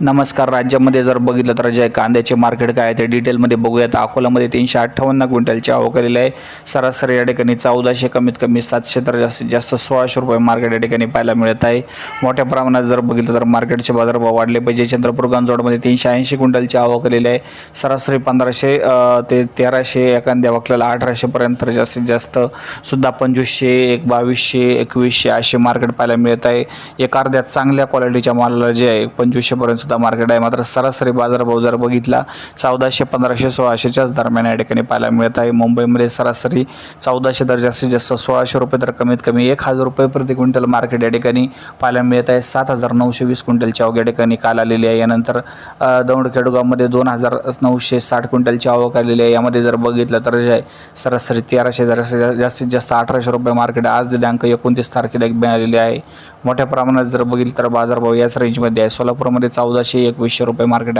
नमस्कार. राज्यामध्ये जर बघितलं तर जे कांद्याचे मार्केट काय आहे ते डिटेलमध्ये बघूयात. अकोल्यामध्ये तीनशे अठ्ठावन्न क्विंटलची आवक आलेली आहे. सरासरी या ठिकाणी चौदाशे कमीत कमी सातशे तर जास्तीत जास्त सोळाशे रुपये मार्केट या ठिकाणी पाहायला मिळत आहे. मोठ्या प्रमाणात जर बघितलं तर मार्केटचे बाजारभाव वाढले. पाहिजे चंद्रपूर गंजोडमध्ये तीनशे ऐंशी क्विंटलची आवक आलेली आहे. सरासरी पंधराशे ते तेराशे एखाद्या वकल्याला अठराशेपर्यंत जास्तीत जास्त सुद्धा पंचवीसशे एक बावीसशे एकवीसशे असे मार्केट पाहायला मिळत आहे. एक अर्ध्या चांगल्या क्वालिटीच्या मालाला जे आहे पंचवीसशेपर्यंत सुद्धा मार्केट आहे. मात्र सरासरी बाजारभाव जर बघितला चौदाशे पंधराशे सोळाशेच्याच दरम्यान या ठिकाणी पाहायला मिळत आहे. मुंबईमध्ये सरासरी चौदाशे दर जास्तीत जास्त सोळाशे रुपये तर कमीत कमी एक हजार रुपये प्रति क्विंटल मार्केट या ठिकाणी पाहायला मिळत आहे. सात हजार नऊशे वीस क्विंटलची आवक या ठिकाणी काल आलेली आहे. यानंतर दौंड खेडगावमध्ये दोन हजार नऊशे साठ क्विंटलची आवक आलेली आहे. यामध्ये जर बघितलं तर जे सरासरी तेराशे जराशे जास्तीत जास्त अठराशे रुपये मार्केट आज दिनांक एकोणतीस तारखेला मिळालेली आहे. मोठ्या प्रमाणात जर बघितलं तर बाजारभाव याच रेंजमध्ये आहे. सोलापूरमध्ये चौदाशे एकवीसशे रुपये मार्केट आहे.